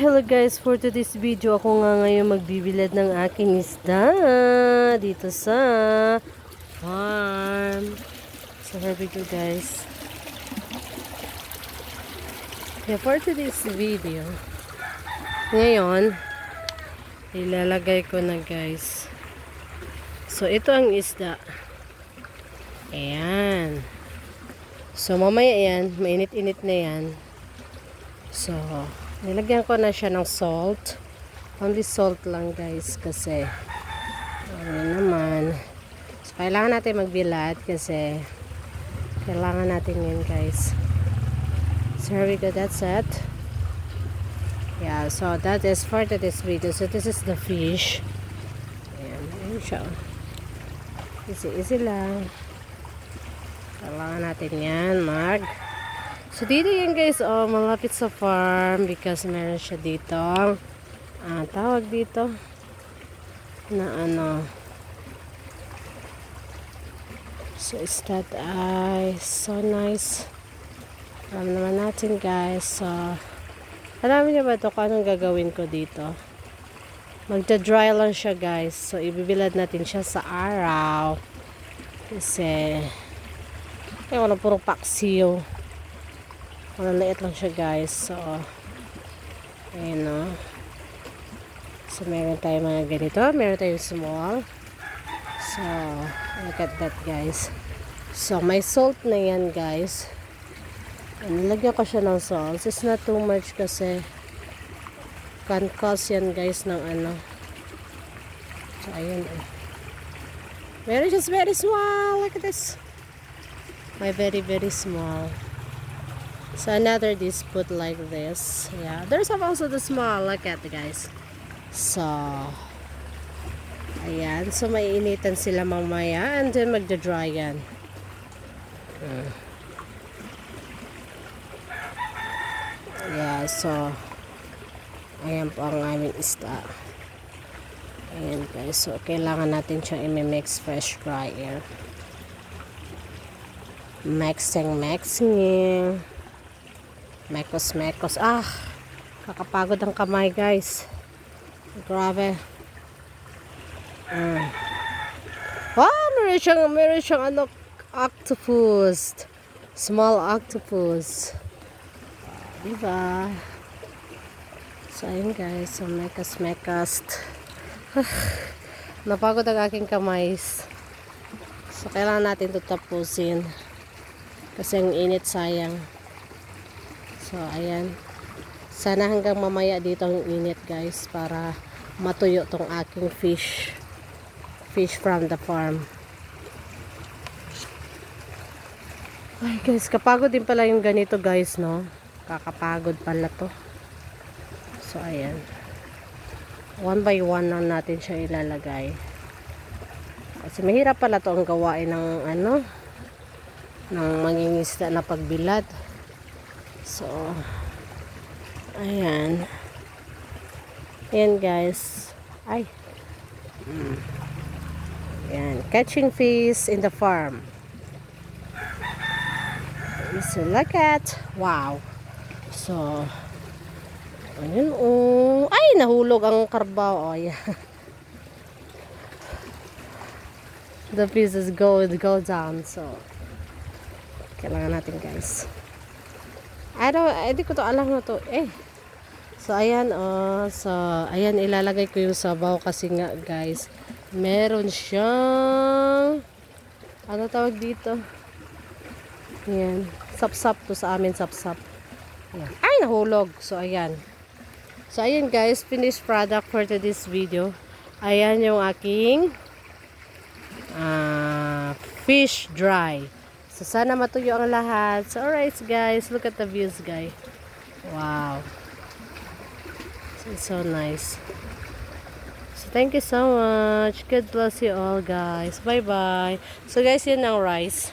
hello guys, for today's video ako nga ngayon magbibilad ng aking isda dito sa farm. So here we go guys. Yeah, for today's video, ngayon, ilalagay ko na guys. So ito ang isda. Ayan. So mamaya yan, mainit-init na yan. So, nilagyan ko na siya ng salt. Only salt lang guys kasi ano naman. So, kailangan natin magbilad kasi kailangan natin yun guys. So, here we go. That's it. Yeah, so that is for today's video. So, this is the fish. Ayan, ayan siya. Easy, easy lang. Kailangan natin yan, mag So, dito yan guys, oh, malapit sa farm because meron siya dito. Ah, tawag dito na ano. So, is that ay so nice. Alam naman natin guys. So, alam niyo ba ito kung anong gagawin ko dito? Magda-dry lang siya guys. So, ibibilad natin siya sa araw. Kasi, ay, wala puro paksiw. Malaliit lang siya guys. So, ayun o. So, meron tayo mga ganito. Meron tayong small. So, look at that guys. So, may salt na yan guys. And, nilagyan ko siya ng salt. It's not too much kasi can cause yan guys ng ano. So, ayun o. Very just very small. Look at this. My very very small. So another dish put like this. Yeah, there's also the small. Look at the guys. So, ayan. So maiinitan sila mamaya and then magda-dry yan. Mm. Yeah, so ayan po ang aming isda. Ayan guys. So kailangan natin siyang i-mix fresh dry air. Mixing, mixing. Mekos, mekos. Ah, kakapagod ang kamay, guys. Grabe. Mm. Wow, meron siyang, meron siyang ano, octopus. Small octopus. Diba? So, ayun guys. So, mekas, mekas. Napagod ang aking kamay. So, kailangan natin ito tapusin. Kasi ang init sayang. So, ayan. Sana hanggang mamaya dito ang init guys para matuyo tong aking fish. Fish from the farm. Ay guys, kapagod din pala yung ganito guys, no? Kakapagod pala to. So, ayan. One by one lang natin siya ilalagay. Kasi mahirap pala to ang gawain ng ano, ng mangingisda na pagbilad. So, ayan. Ayan guys. Ay. Ayan. Catching fish in the farm. So, look at. Wow. So, ayun oh. Ay, nahulog ang karbaw. Oh, yeah. The pieces go, go down. So, kailangan natin guys. I don't, hindi ko to alam na to. Eh. So, ayan, oh. So, ayan, ilalagay ko yung sabaw kasi nga, guys. Meron siyang, ano tawag dito? Ayan. Sap-sap to sa amin, sap-sap. Ayan. Ay, nahulog. So, ayan. So, ayan, guys. Finished product for today's video. Ayan yung aking ah, fish dry. So, sana matuyo ang lahat. So, alright guys, look at the views, guys. Wow. It's so nice. So, thank you so much. God bless you all, guys. Bye-bye. So, guys, yun ang rice.